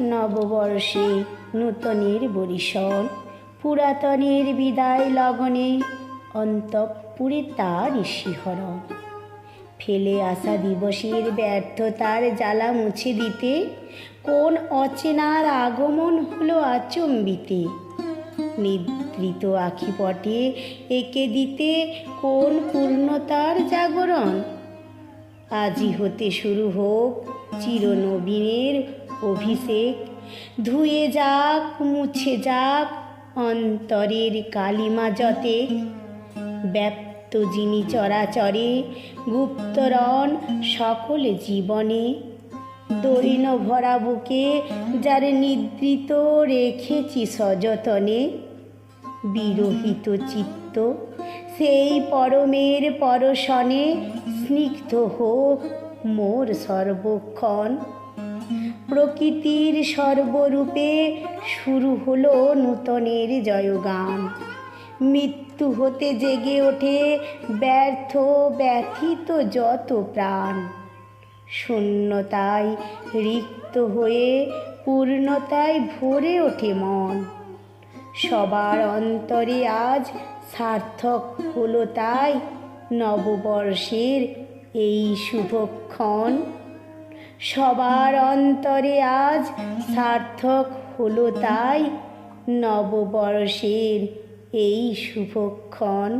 নববর্ষে নূতনের বরিশন পুরাতনের বিদায় লগনে অন্তঃপুরে তার শিহরণ। ফেলে আসা দিবসের ব্যর্থতার জ্বালা মুছে দিতে কোন অচেনার আগমন হলো আচম্বিতে? নিদ্রিত আখিপটে এঁকে দিতে কোন পূর্ণতার জাগরণ? আজই হতে শুরু হোক চিরনবীনের অভিষেক। ধুয়ে যাক, মুছে যাক, অন্তরের কালিমা যতে ব্যপ্ত যিনি চরাচরে, গুপ্তরণ সকল জীবনে। দৈন ভরা বুকে যার নিদ্রিত রেখেছি সযতনে। বিরহিত চিত্ত সেই পরমের পরশনে, স্নিগ্ধ হোক মোর সর্বক্ষণ। প্রকৃতির সর্বরূপে শুরু হলো নূতনের জয়গান। মৃত্যু হতে জেগে ওঠে ব্যর্থ, ব্যথিত যত প্রাণ। শূন্যতায় রিক্ত হয়ে পূর্ণতায় ভরে ওঠে মন। সবার অন্তরে আজ সার্থক হলো তাই নববর্ষের এই শুভক্ষণ। সবার অন্তরে আজ সার্থক হলো তাই নববর্ষের এই শুভক্ষণ।